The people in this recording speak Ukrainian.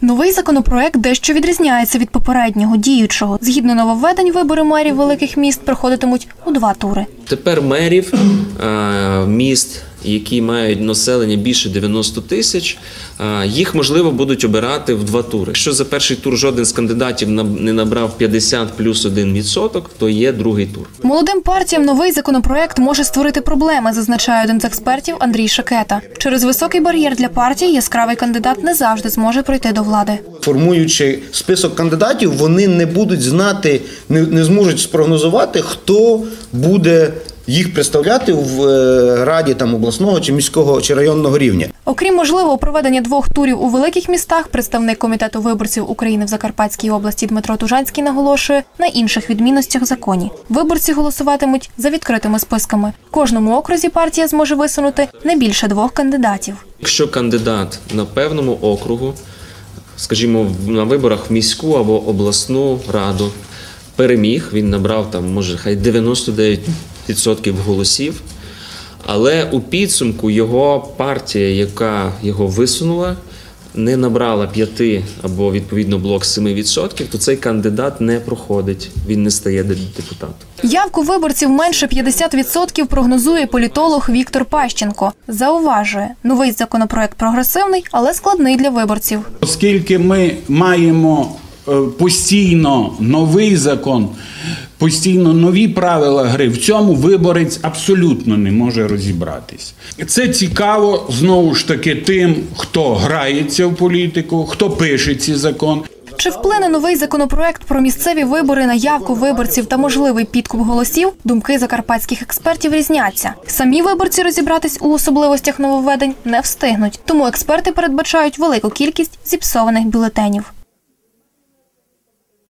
Новий законопроект дещо відрізняється від попереднього діючого. Згідно нововведень, вибори мерів великих міст проходитимуть у два тури. Тепер мерів е, міст, які мають населення більше 90 тисяч, е, їх можливо будуть обирати в два тури. Якщо за перший тур жоден з кандидатів не набрав 50 плюс 1 відсоток, то є другий тур. Молодим партіям новий законопроект може створити проблеми, зазначає один з експертів Андрій Шакета. Через високий бар'єр для партії яскравий кандидат не завжди зможе пройти до влади. Формуючи список кандидатів, вони не будуть знати, не, не зможуть спрогнозувати, хто буде їх представляти в е, раді там обласного чи міського чи районного рівня. Окрім можливого проведення двох турів у великих містах, представник комітету виборців України в Закарпатській області Дмитро Тужанський наголошує на інших відмінностях в законі. Виборці голосуватимуть за відкритими списками. В кожному окрузі партія зможе висунути не більше двох кандидатів. Якщо кандидат на певному округу, скажімо, на виборах в міську або обласну раду переміг, він набрав там, може, хай 99% голосів, але у підсумку його партія, яка його висунула, не набрала 5 або відповідно блок 7%, то цей кандидат не проходить, він не стає депутатом. Явку виборців менше 50% прогнозує політолог Віктор Пащенко. Зауважує, новий законопроект прогресивний, але складний для виборців. Оскільки ми маємо постійно новий закон, постійно нові правила гри, в цьому виборець абсолютно не може розібратись. Це цікаво знову ж таки тим, хто грається в політику, хто пише ці закони. Чи вплине новий законопроект про місцеві вибори на явку виборців та можливий підкуп голосів? Думки закарпатських експертів різняться. Самі виборці розібратись у особливостях нововведень не встигнуть. Тому експерти передбачають велику кількість зіпсованих бюлетенів.